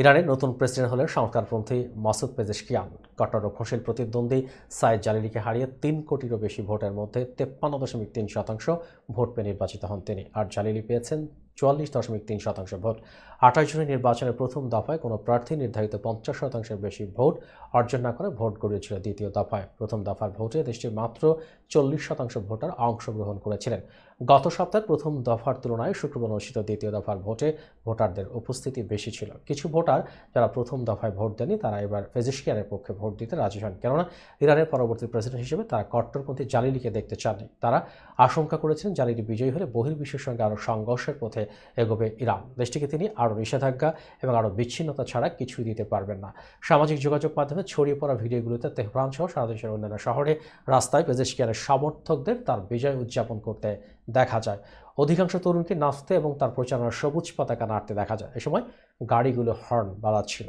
ইরানের নতুন প্রেসিডেন্ট হলেন সংস্কারপন্থী মাসুদ পেজেশকিয়ান। কট্টর রক্ষণশীল প্রতিদ্বন্দ্বী সাইদ জালিলিকে হারিয়ে তিন কোটিরও বেশি ভোটের মধ্যে তেপ্পান্ন দশমিক তিন শতাংশ ভোট পেয়ে নির্বাচিত হন তিনি। আর জালিলি পেয়েছেন চুয়াল্লিশ দশমিক তিন শতাংশ ভোট। আঠাশ জনের নির্বাচনের প্রথম দফায় কোনো প্রার্থী নির্ধারিত পঞ্চাশ শতাংশের বেশি ভোট অর্জন না করে ভোট গড়িয়েছিল দ্বিতীয় দফায়। প্রথম দফার ভোটে দেশটির মাত্র চল্লিশ শতাংশ ভোটার অংশগ্রহণ করেছিলেন। গত সপ্তাহের প্রথম দফার তুলনায় শুক্রবার অনুষ্ঠিত দ্বিতীয় দফার ভোটে ভোটারদের উপস্থিতি বেশি ছিল। কিছু ভোটার যারা প্রথম দফায় ভোট দেননি তারা এবার ফেজিশকিয়ানের পক্ষে ভোট দিতে রাজি হন। কেননা ইরানের পরবর্তী প্রেসিডেন্ট হিসেবে তারা কট্টরপন্থী জালিলিকে দেখতে চাননি। তারা আশঙ্কা করেছেন জালিলি বিজয়ী হলে বহির্বিশ্বের সঙ্গে আরও সংঘর্ষের পথে এগোবে ইরান। দেশটিকে তিনি আরও নিষেধাজ্ঞা এবং আরও বিচ্ছিন্নতা ছাড়া কিছুই দিতে পারবেন না। সামাজিক যোগাযোগ মাধ্যমে ছড়িয়ে পড়া ভিডিওগুলোতে তেহরান সহ সারা দেশের অন্যান্য শহরে রাস্তায় পেজেশকিয়ানের সমর্থকদের তার বিজয় উদযাপন করতে দেখা যায়। অধিকাংশ তরুণকে নাচতে এবং তার প্রচারণার সবুজ পতাকা নাড়তে দেখা যায়। এ সময় গাড়িগুলো হর্ন বাজাচ্ছিল।